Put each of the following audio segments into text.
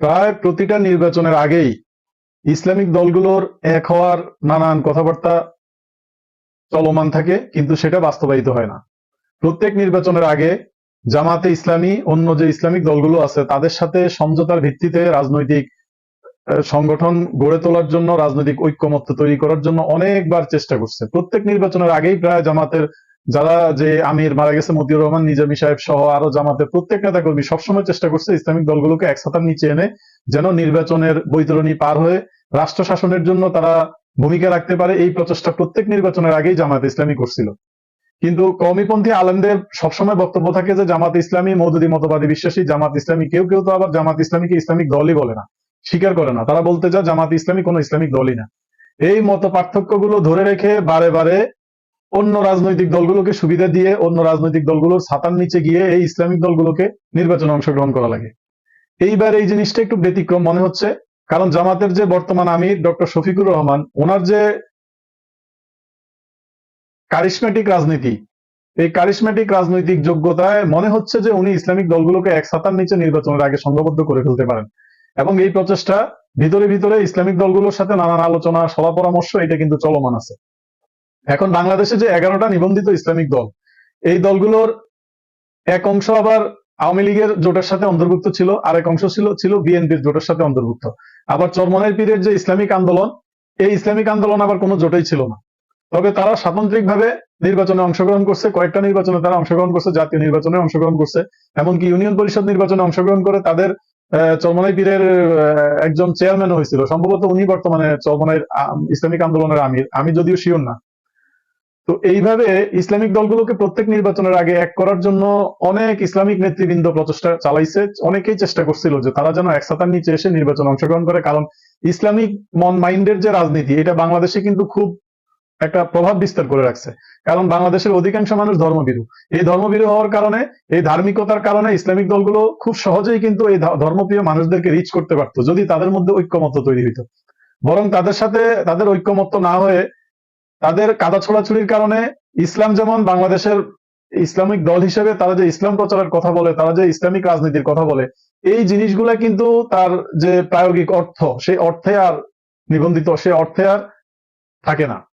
প্রায় প্রতিটা নির্বাচনের আগেই ইসলামিক দলগুলোর এক হওয়ার নানান কথাবার্তা চলমান থাকে, কিন্তু সেটা বাস্তবায়িত হয় না। প্রত্যেক নির্বাচনের আগে জামাতে ইসলামী, অন্য যে ইসলামিক দলগুলো আছে, তাদের সাথে সমঝোতার ভিত্তিতে রাজনৈতিক সংগঠন গড়ে তোলার জন্য, রাজনৈতিক ঐক্যমত্য তৈরি করার জন্য অনেকবার চেষ্টা করছে। প্রত্যেক নির্বাচনের আগেই প্রায় জামাতের যারা যে আমির মারা গেছে, মতিউর রহমান, নিজামী সাহেব সহ আরও জামাতের প্রত্যেক নেতা কর্মী সবসময় চেষ্টা করছে ইসলামিক দলগুলোকে একসাথার নিচে এনে যেন নির্বাচনের বৈতরণী পার হয়ে রাষ্ট্র শাসনের জন্য তারা ভূমিকা রাখতে পারে। এই প্রচেষ্টা প্রত্যেক নির্বাচনের আগেই জামাত ইসলামী করছিল। কিন্তু কৌমিপন্থী আলেমদের সবসময় বক্তব্য থাকে যে, জামাত ইসলামী মৌদুদি মতবাদী বিশ্বাসী, জামাত ইসলামী কেউ কেউ তো আবার জামাত ইসলামীকে ইসলামিক দলই বলে না, স্বীকার করে না। তারা বলতে চায় জামাত ইসলামী কোনো ইসলামিক দলই না। এই মত পার্থক্যগুলো ধরে রেখে বারে বারে অন্য রাজনৈতিক দলগুলোকে সুবিধা দিয়ে, অন্য রাজনৈতিক দলগুলোর ছাতার নিচে গিয়ে এই ইসলামিক দলগুলোকে নির্বাচনে অংশগ্রহণ করা লাগে। এইবার এই জিনিসটা একটু ব্যতিক্রম মনে হচ্ছে, কারণ জামাতের যে বর্তমান আমির ডক্টর শফিকুর রহমান, ওনার যে কারিশমেটিক রাজনীতি, এই কারিশমেটিক রাজনৈতিক যোগ্যতায় মনে হচ্ছে যে উনি ইসলামিক দলগুলোকে এক ছাতার নিচে নির্বাচনের আগে সংঘবদ্ধ করে ফেলতে পারেন। এবং এই প্রচেষ্টা ভিতরে ভিতরে ইসলামিক দলগুলোর সাথে নানান আলোচনা সভা পরামর্শ এটা কিন্তু চলমান আছে। এখন বাংলাদেশে যে এগারোটা নিবন্ধিত ইসলামিক দল, এই দলগুলোর এক অংশ আবার আওয়ামী লীগের জোটের সাথে অন্তর্ভুক্ত ছিল, আর এক অংশ ছিল ছিল বিএনপির জোটের সাথে অন্তর্ভুক্ত। আবার চরমনের পীরের যে ইসলামিক আন্দোলন, এই ইসলামিক আন্দোলন আবার কোনো জোটেই ছিল না। তবে তারা সামন্ত্রিকভাবে নির্বাচনে অংশগ্রহণ করছে, কয়েকটা নির্বাচনে তারা অংশগ্রহণ করছে, জাতীয় নির্বাচনে অংশগ্রহণ করছে, এমনকি ইউনিয়ন পরিষদ নির্বাচনে অংশগ্রহণ করে তাদের চরমনাই পীরের একজন চেয়ারম্যান হয়েছিল। সম্ভবত উনি বর্তমানে চরমনাই ইসলামিক আন্দোলনের আমির। আমি যদিও শিওর না। তো এইভাবে ইসলামিক দলগুলোকে প্রত্যেক নির্বাচনের আগে এক করার জন্য অনেক ইসলামিক নেতৃবৃন্দ প্রচেষ্টা চালাইছে। অনেকেই চেষ্টা করছিল যে তারা যেন একসাথার নিচে এসে নির্বাচনে অংশগ্রহণ করে, কারণ ইসলামিক মন মাইন্ডের যে রাজনীতি, এটা বাংলাদেশে কিন্তু খুব একটা প্রভাব বিস্তার করে রাখছে। কারণ বাংলাদেশের অধিকাংশ মানুষ ধর্মবিরু এই ধর্মবিরু হওয়ার কারণে, এই ধার্মিকতার কারণে ইসলামিক দলগুলো খুব সহজেই কিন্তু এই ধর্মপ্রিয় মানুষদেরকে রিচ করতে পারতো, যদি তাদের মধ্যে ঐক্যমত্য তৈরি হইতো। বরং তাদের সাথে তাদের ঐক্যমত্য না হয়ে তাদের কাদা ছোড়াছুড়ির কারণে ইসলাম যেমন বাংলাদেশের ইসলামিক দল হিসেবে তারা যে ইসলাম প্রচারের কথা বলে, তারা যে ইসলামিক রাজনীতির কথা বলে, এই জিনিসগুলা কিন্তু তার যে প্রায়োগিক অর্থ, সেই অর্থে আর নিবন্ধিত সে অর্থে আর থাকে না।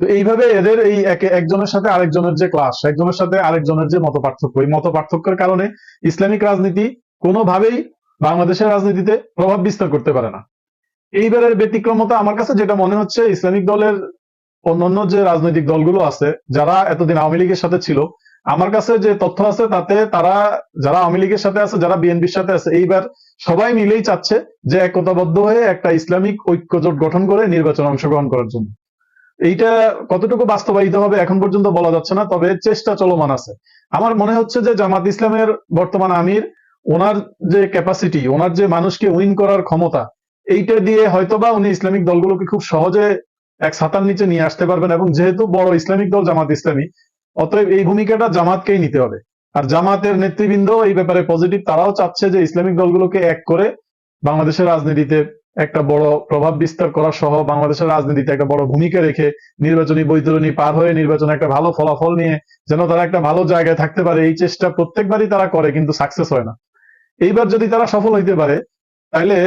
তো এইভাবে এদের এই একে- একজনের সাথে আরেকজনের যে ক্লাস, একজনের সাথে আরেকজনের যে মত পার্থক্য, এই মত পার্থক্যের কারণে ইসলামিক রাজনীতি কোনোভাবেই বাংলাদেশের রাজনীতিতে প্রভাব বিস্তার করতে পারে না। এইবারের ব্যতিক্রমতা আমার কাছে যেটা মনে হচ্ছে, ইসলামিক দলের অন্যান্য যে রাজনৈতিক দলগুলো আছে, যারা এতদিন আওয়ামী লীগের সাথে ছিল, আমার কাছে যে তথ্য আছে তাতে তারা, যারা আওয়ামী লীগের সাথে আছে, যারা বিএনপির সাথে আছে, এইবার সবাই মিলেই চাচ্ছে যে একতাবদ্ধ হয়ে একটা ইসলামিক ঐক্য জোট গঠন করে নির্বাচন অংশগ্রহণ করার জন্য। এইটা কতটুকু বাস্তবায়িত হবে এখন পর্যন্ত বলা যাচ্ছে না, তবে চেষ্টা চলমান আছে। আমার মনে হচ্ছে যে জামাত ইসলামের বর্তমান আমির, ওনার যে ক্যাপাসিটি ওনার যে মানুষকে উইন করার ক্ষমতা, এইটা দিয়ে হয়তোবা উনি ইসলামিক দলগুলোকে খুব সহজে এক ছাতার নিচে নিয়ে আসতে পারবেন এবং যেহেতু বড় ইসলামিক দল জামাত ইসলামী, অতএব এই ভূমিকাটা জামাতকেই নিতে হবে। আর জামাতের নেতৃবৃন্দ এই ব্যাপারে পজিটিভ তারাও চাচ্ছে যে ইসলামিক দলগুলোকে এক করে বাংলাদেশের রাজনীতিতে একটা বড় প্রভাব বিস্তার করা সহ বাংলাদেশের রাজনীতিতে একটা বড় ভূমিকা রেখে নির্বাচনী বৈতরণী পার হয়ে নির্বাচনে একটা ভালো ফলাফল নিয়ে যেন তারা একটা ভালো জায়গায় থাকতে পারে, এই চেষ্টা প্রত্যেকবারই তারা করে কিন্তু সাকসেস হয় না। এইবার যদি তারা সফল হইতে পারে, তাহলে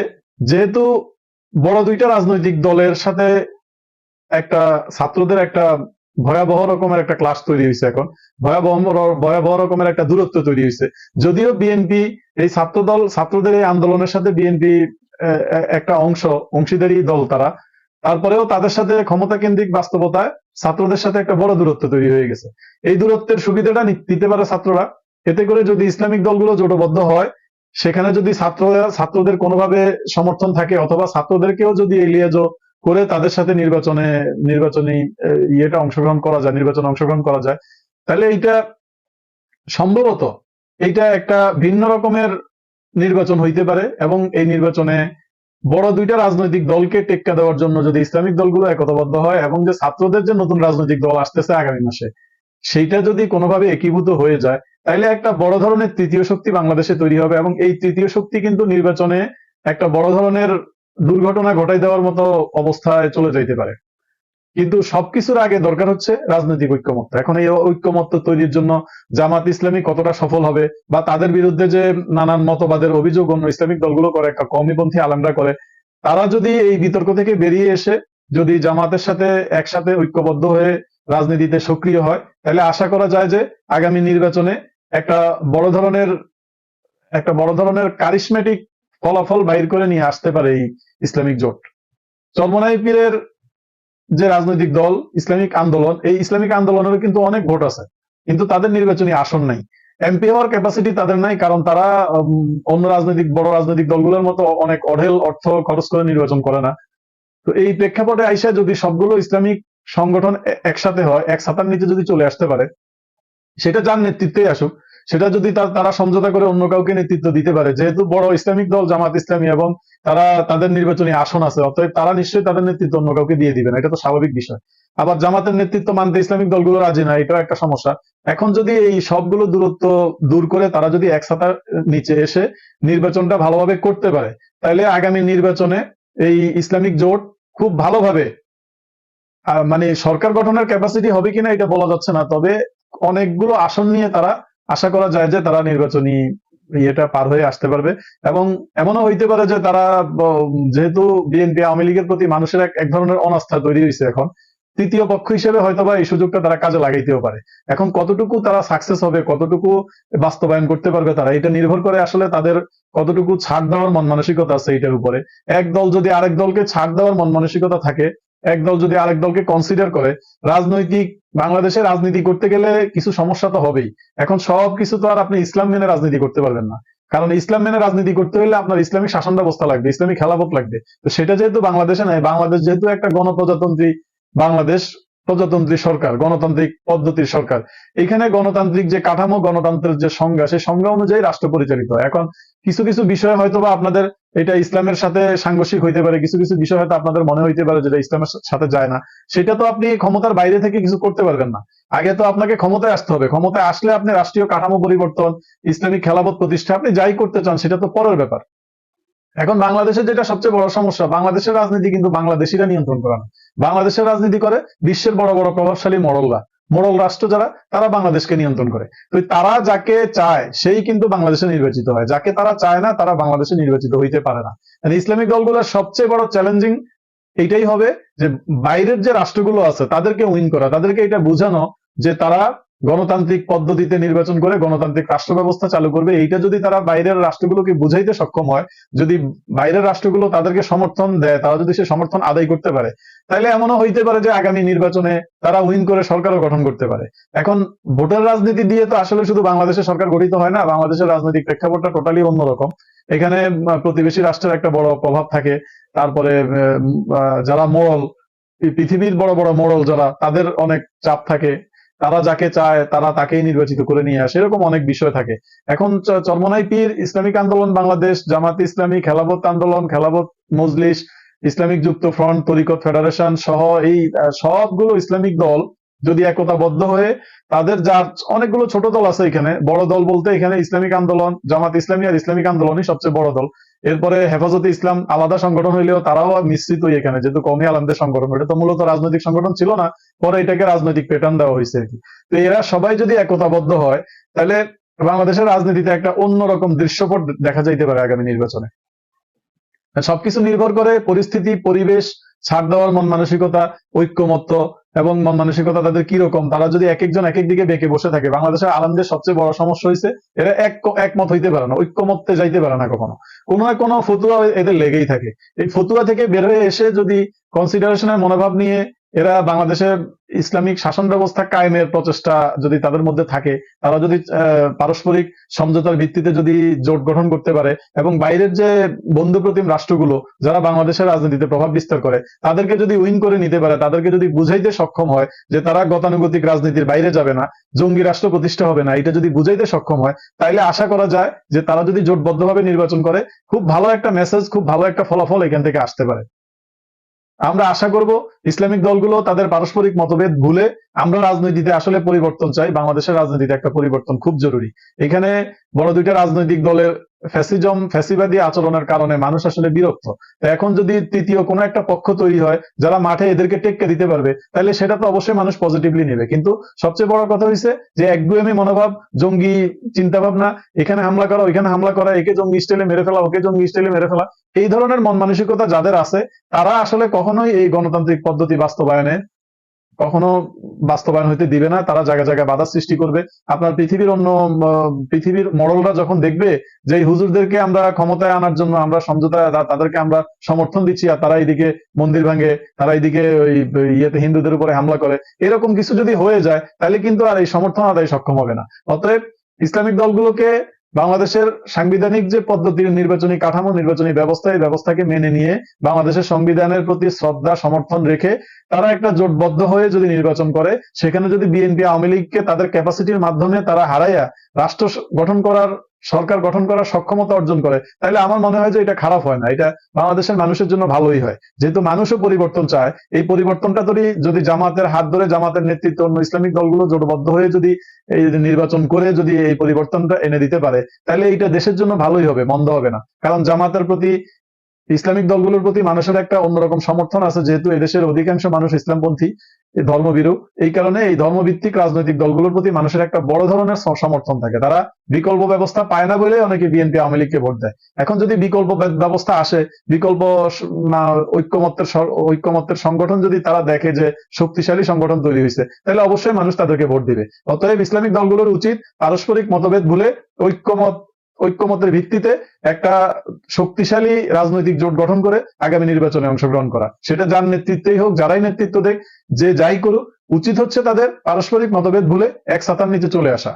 যেহেতু বড় দুইটা রাজনৈতিক দলের সাথে একটা ছাত্রদের একটা ভয়াবহ রকমের একটা ক্লাস তৈরি হয়েছে এখন। ভয়াবহ ভয়াবহ রকমের একটা দূরত্ব তৈরি হয়েছে। যদিও বিএনপি এই ছাত্র দল ছাত্রদের এই আন্দোলনের সাথে বিএনপি একটা অংশ, অংশীদারি দল তারা। তারপরেও তাদের সাথে ক্ষমতা কেন্দ্রিক বাস্তবতায় ছাত্রদের সাথে একটা বড় দূরত্ব তৈরি হয়ে গেছে। এই দূরত্বের সুবিধাটা নিতে পারে ছাত্ররা। এতে করে যদি ইসলামিক দলগুলো জোটবদ্ধ হয়, সেখানে যদি ছাত্ররা ছাত্রদের কোনোভাবে সমর্থন থাকে, অথবা ছাত্রদেরকেও যদি এলিয়ে করে তাদের সাথে নির্বাচনে, নির্বাচনী ইয়েটা অংশগ্রহণ করা যায়, নির্বাচনে অংশগ্রহণ করা যায়। তাহলে এইটা সম্ভবত এইটা একটা ভিন্ন রকমের নির্বাচন হইতে পারে এবং এই নির্বাচনে বড় দুইটা রাজনৈতিক দলকে টেক্কা দেওয়ার জন্য যদি ইসলামিক দলগুলো একতাবদ্ধ হয় এবং যে ছাত্রদের যে নতুন রাজনৈতিক দল আসতেছে আগামী মাসে, সেইটা যদি কোনোভাবে একীভূত হয়ে যায়, তাহলে একটা বড় ধরনের তৃতীয় শক্তি বাংলাদেশে তৈরি হবে এবং এই তৃতীয় শক্তি কিন্তু নির্বাচনে একটা বড় ধরনের দুর্ঘটনা ঘটাই দেওয়ার মতো অবস্থায় চলে যাইতে পারে। কিন্তু সবকিছুর আগে দরকার হচ্ছে রাজনৈতিক ঐক্যমত্য। এখন এই ঐক্যমত্য তৈরির জন্য জামাত ইসলামী কতটা সফল হবে বা তাদের বিরুদ্ধে যে নানান মতবাদের অভিযোগ অন্য ইসলামিক দলগুলো করে কমিপন্থী আলেমরা করে, তারা যদি এই বিতর্ক থেকে বেরিয়ে এসে যদি জামাতের সাথে একসাথে ঐক্যবদ্ধ হয়ে রাজনীতিতে সক্রিয় হয়, তাহলে আশা করা যায় যে আগামী নির্বাচনে একটা বড় ধরনের, একটা বড় ধরনের কারিশমেটিক ফলাফল বাইর করে নিয়ে আসতে পারে এই ইসলামিক জোট। চরমনাই পীরের যে রাজনৈতিক দল, ইসলামিক আন্দোলন, এই ইসলামিক আন্দোলনের কিন্তু অনেক ভোট আছে, কিন্তু তাদের নির্বাচনী আসন নাই। এমপি হওয়ার ক্যাপাসিটি তাদের নাই, কারণ তারা অন্য রাজনৈতিক, বড় রাজনৈতিক দলগুলোর মতো অনেক অঢেল অর্থ খরচ করে নির্বাচন করে না। তো এই প্রেক্ষাপটে আইসা যদি সবগুলো ইসলামিক সংগঠন একসাথে হয়, এক ছাতার নিচে যদি চলে আসতে পারে, সেটা যার নেতৃত্বেই আসুক সেটা যদি তার- সমঝোতা করে অন্য কাউকে নেতৃত্ব দিতে পারে, যেহেতু বড় ইসলামিক দল, জামাত ইসলামী এবং তারা তাদের নির্বাচনী আসন আছে, অতএব তারা নিশ্চয়ই তাদের নেতৃত্ব অন্য কাউকে দিয়ে দিবে না এটা তো স্বাভাবিক বিষয়। আবার জামাতের নেতৃত্ব মানতে ইসলামিক দলগুলো রাজি না, এটাও একটা সমস্যা। এখন যদি এই সবগুলো দূরত্ব দূর করে তারা যদি এক ছাতার নিচে এসে নির্বাচনটা ভালোভাবে করতে পারে, তাহলে আগামী নির্বাচনে এই ইসলামিক জোট খুব ভালোভাবে মানে সরকার গঠনের ক্যাপাসিটি হবে কিনা এটা বলা যাচ্ছে না, তবে অনেকগুলো আসন নিয়ে তারা আশা করা যায় যে তারা নির্বাচনী ইয়েটা পার হয়ে আসতে পারবে। এবং এমনও হইতে পারে যে তারা যেহেতু বিএনপি আওয়ামী লীগের প্রতি মানুষের এক ধরনের অনাস্থা তৈরি হয়েছে এখন, তৃতীয় পক্ষ হিসেবে হয়তো বা এই সুযোগটা তারা কাজে লাগাইতেও পারে। এখন কতটুকু তারা সাকসেস হবে, কতটুকু বাস্তবায়ন করতে পারবে তারা, এটা নির্ভর করে আসলে তাদের কতটুকু ছাড় দেওয়ার মন মানসিকতা আছে এটার উপরে। এক দল যদি আরেক দলকে ছাড় দেওয়ার মন মানসিকতা থাকে এক দল যদি আরেক দলকে কনসিডার করে, রাজনৈতিক, বাংলাদেশে রাজনীতি করতে গেলে কিছু সমস্যা তো হবেই। এখন সব কিছু তো আর আপনি ইসলাম মেনে রাজনীতি করতে পারবেন না। কারণ ইসলাম মেনে রাজনীতি করতে হলে আপনার ইসলামিক শাসন ব্যবস্থা লাগবে, ইসলামিক খেলাফত লাগবে। তো সেটা যেহেতু বাংলাদেশে নাই, বাংলাদেশ যেহেতু একটা গণপ্রজাতন্ত্রী বাংলাদেশ প্রজাতন্ত্রী সরকার, গণতান্ত্রিক পদ্ধতির সরকার। এখানে গণতান্ত্রিক যে কাঠামো, গণতন্ত্রের যে সংজ্ঞা, সেই সংজ্ঞা অনুযায়ী রাষ্ট্র পরিচালিত। এখন কিছু কিছু বিষয় হয়তো বা আপনাদের এটা ইসলামের সাথে সাংঘর্ষিক হইতে পারে, কিছু কিছু বিষয় হয়তো আপনাদের মনে হইতে পারে যেটা ইসলামের সাথে যায় না। সেটা তো আপনি ক্ষমতার বাইরে থেকে কিছু করতে পারবেন না। আগে তো আপনাকে ক্ষমতায় আসতে হবে। ক্ষমতায় আসলে আপনি রাষ্ট্রীয় কাঠামো পরিবর্তন, ইসলামিক খেলাপথ প্রতিষ্ঠা, আপনি যাই করতে চান, সেটা তো পরের ব্যাপার। এখন বাংলাদেশের যেটা সবচেয়ে বড় সমস্যা, বাংলাদেশের রাজনীতি কিন্তু বাংলাদেশিরা নিয়ন্ত্রণ করে না। বাংলাদেশের রাজনীতি করে বিশ্বের বড় বড় প্রভাবশালী মডলরা মোড়ল রাষ্ট্র যারা, তারা বাংলাদেশকে নিয়ন্ত্রণ করে। তো তারা যাকে চায়, সেই কিন্তু বাংলাদেশে নির্বাচিত হয়। যাকে তারা চায় না, তারা বাংলাদেশে নির্বাচিত হইতে পারে না। ইসলামিক দলগুলোর সবচেয়ে বড় চ্যালেঞ্জিং এইটাই হবে যে বাইরের যে রাষ্ট্রগুলো আছে, তাদেরকে উইন করা, তাদেরকে এটা বোঝানো যে তারা গণতান্ত্রিক পদ্ধতিতে নির্বাচন করে গণতান্ত্রিক রাষ্ট্র ব্যবস্থা চালু করবে। এইটা যদি তারা বাইরের রাষ্ট্রগুলোকে বুঝাইতে সক্ষম হয়, যদি বাইরের রাষ্ট্রগুলো তাদেরকে সমর্থন দেয়, তারা যদি সে সমর্থন আদায় করতে পারে তাহলে এমনও হইতে পারে যে আগামী নির্বাচনে তারা উইন করে সরকারও গঠন করতে পারে। এখন ভোটার রাজনীতি দিয়ে তো আসলে শুধু বাংলাদেশের সরকার গঠিত হয় না, বাংলাদেশের রাজনৈতিক প্রেক্ষাপটটা টোটালি অন্যরকম। এখানে প্রতিবেশী রাষ্ট্রের একটা বড় প্রভাব থাকে, তারপরে যারা মোড়ল, পৃথিবীর বড় বড় মোড়ল যারা, তাদের অনেক চাপ থাকে তারা যাকে চায়, তারা তাকেই নির্বাচিত করে নিয়ে আসে, এরকম অনেক বিষয় থাকে। এখন চরমনাই পীর, ইসলামিক আন্দোলন, Bangladesh, Jamaat Islami Khelafat Andolan Khelafat Majlis, Islamic Jukto front, Tariqat federation সহ এই সবগুলো ইসলামিক দল যদি একতাবদ্ধ হয়ে তাদের যার অনেকগুলো ছোট দল আছে এখানে, বড় দল বলতে এখানে ইসলামিক আন্দোলন, জামাত ইসলামী আর ইসলামিক আন্দোলনই সবচেয়ে বড় দল। এরপরে হেফাজতে ইসলাম আলাদা সংগঠন হইলেও তারাও মিশ্রিতই এখানে, যেহেতু কমি আলমদের সংগঠন, এটা তো মূলত রাজনৈতিক সংগঠন ছিল না, পরে এটাকে রাজনৈতিক প্যাটার্ন দেওয়া হয়েছে আর কি। তো এরা সবাই যদি একতাবদ্ধ হয়, তাহলে বাংলাদেশের রাজনীতিতে একটা অন্যরকম দৃশ্যপট দেখা যাইতে পারে আগামী নির্বাচনে। সবকিছু নির্ভর করে পরিস্থিতি, পরিবেশ, ছাড় দেওয়ার মন মানসিকতা, ঐক্যমত্য এবং মন মানসিকতা তাদের কীরকম? তারা যদি এক একজন এক এক দিকে বেঁকে বসে থাকে, বাংলাদেশের আলমদের সবচেয়ে বড় সমস্যা হয়েছে এরা এক একমত হইতে পারে না, ঐক্যমত্যে যাইতে পারে না কখনো। কোনো না কোনো ফতুয়া এদের লেগেই থাকে। এই ফতুয়া থেকে বের হয়ে এসে যদি কনসিডারেশনের মনোভাব নিয়ে এরা বাংলাদেশের ইসলামিক শাসন ব্যবস্থা কায়েমের প্রচেষ্টা যদি তাদের মধ্যে থাকে, তারা যদি পারস্পরিক সমঝোতার ভিত্তিতে যদি জোট গঠন করতে পারে এবং বাইরের যে বন্ধুপ্রতিম রাষ্ট্রগুলো যারা বাংলাদেশের রাজনীতিতে প্রভাব বিস্তার করে, তাদেরকে যদি উইন করে নিতে পারে, তাদেরকে যদি বুঝাইতে সক্ষম হয় যে তারা গতানুগতিক রাজনীতির বাইরে যাবে না, জঙ্গি রাষ্ট্র প্রতিষ্ঠা হবে না, এটা যদি বুঝাইতে সক্ষম হয়, তাইলে আশা করা যায় যে তারা যদি জোটবদ্ধভাবে নির্বাচন করে, খুব ভালো একটা মেসেজ খুব ভালো একটা ফলাফল এখান থেকে আসতে পারে। আমরা আশা করব ইসলামিক দলগুলো তাদের পারস্পরিক মতভেদ ভুলে আমরা রাজনীতিতে আসলে পরিবর্তন চাই, বাংলাদেশের রাজনীতিতে একটা পরিবর্তন খুব জরুরি। এখানে বড় দুইটা রাজনৈতিক দলের ফ্যাসিজম, ফ্যাসিবাদী আচরণের কারণে মানুষ আসলে বিরক্ত। তো এখন যদি তৃতীয় কোনো একটা পক্ষ তৈরি হয়, যারা মাঠে এদেরকে টেক্কে দিতে পারবে, তাহলে সেটা তো অবশ্যই মানুষ পজিটিভলি নেবে। কিন্তু সবচেয়ে বড় কথা হয়েছে যে একগুয়েমি মনোভাব, জঙ্গি চিন্তা ভাবনা এখানে হামলা করা, ওইখানে হামলা করা, একে জঙ্গি স্টাইলে মেরে ফেলা, ওকে জঙ্গি স্টাইলে মেরে ফেলা, এই ধরনের মন মানসিকতা যাদের আছে, তারা আসলে কখনোই এই গণতান্ত্রিক পদ্ধতি বাস্তবায়নে কখনো বাস্তবায়ন হইতে দিবে না, তারা জায়গায় জায়গায় বাধা সৃষ্টি করবে। আপনার পৃথিবীর অন্য পৃথিবীর মডলরা যখন দেখবে যে হুজুরদেরকে আমরা ক্ষমতায় আনার জন্য আমরা সমঝোতা তাদেরকে আমরা সমর্থন দিচ্ছি আর তারা এইদিকে মন্দির ভাঙে, তারা এইদিকে ওই ইয়েতে হিন্দুদের উপরে হামলা করে, এরকম কিছু যদি হয়ে যায়, তাহলে কিন্তু আর এই সমর্থন আদায় সক্ষম হবে না। অতএব ইসলামিক দলগুলোকে বাংলাদেশের সাংবিধানিক যে পদ্ধতির নির্বাচনী কাঠামো, নির্বাচনী ব্যবস্থা, এই ব্যবস্থাকে মেনে নিয়ে বাংলাদেশের সংবিধানের প্রতি শ্রদ্ধা, সমর্থন রেখে তারা একটা জোটবদ্ধ হয়ে যদি নির্বাচন করে, সেখানে যদি বিএনপি আওয়ামী লীগকে তাদের ক্যাপাসিটির মাধ্যমে তারা হারাইয়া রাষ্ট্র গঠন করার সরকার গঠন করার সক্ষমতা অর্জন করে, তাহলে আমার মনে হয় যে এটা খারাপ হয় না। এটা বাংলাদেশের মানুষের জন্য ভালোই হয়। যেহেতু মানুষও পরিবর্তন চায়, এই পরিবর্তনটা ধরে যদি জামাতের হাত ধরে, জামাতের নেতৃত্ব অন্য ইসলামিক দলগুলো জোটবদ্ধ হয়ে যদি এই নির্বাচন করে যদি এই পরিবর্তনটা এনে দিতে পারে, তাহলে এটা দেশের জন্য ভালোই হবে, মন্দ হবে না। কারণ জামাতের প্রতি ইসলামিক দলগুলোর প্রতি মানুষের একটা অন্যরকম সমর্থন আছে, যেহেতু এদেশের অধিকাংশ মানুষ ইসলামপন্থী এই ধর্মবিরু এই কারণে এই ধর্মভিত্তিক রাজনৈতিক দলগুলোর প্রতি মানুষের একটা বড় ধরনের সমর্থন থাকে। তারা বিকল্প ব্যবস্থা পায় না বলে অনেকে বিএনপি, আওয়ামী লীগকে ভোট দেয়। এখন যদি বিকল্প ব্যবস্থা আসে, বিকল্প ঐক্যমত্যের ঐক্যমত্যের সংগঠন যদি তারা দেখে যে শক্তিশালী সংগঠন তৈরি হয়েছে, তাহলে অবশ্যই মানুষ তাদেরকে ভোট দিবে। অতএব ইসলামিক দলগুলোর উচিত পারস্পরিক মতভেদ ভুলে ঐক্যমত ঐক্যমতের ভিত্তিতে একটা শক্তিশালী রাজনৈতিক জোট গঠন করে আগামী নির্বাচনে অংশগ্রহণ করা। সেটা যার নেতৃত্বেই হোক, যারাই নেতৃত্ব দেখ যে যাই করুক, উচিত হচ্ছে তাদের পারস্পরিক মতভেদ ভুলে এক ছাতার নিচে চলে আসা।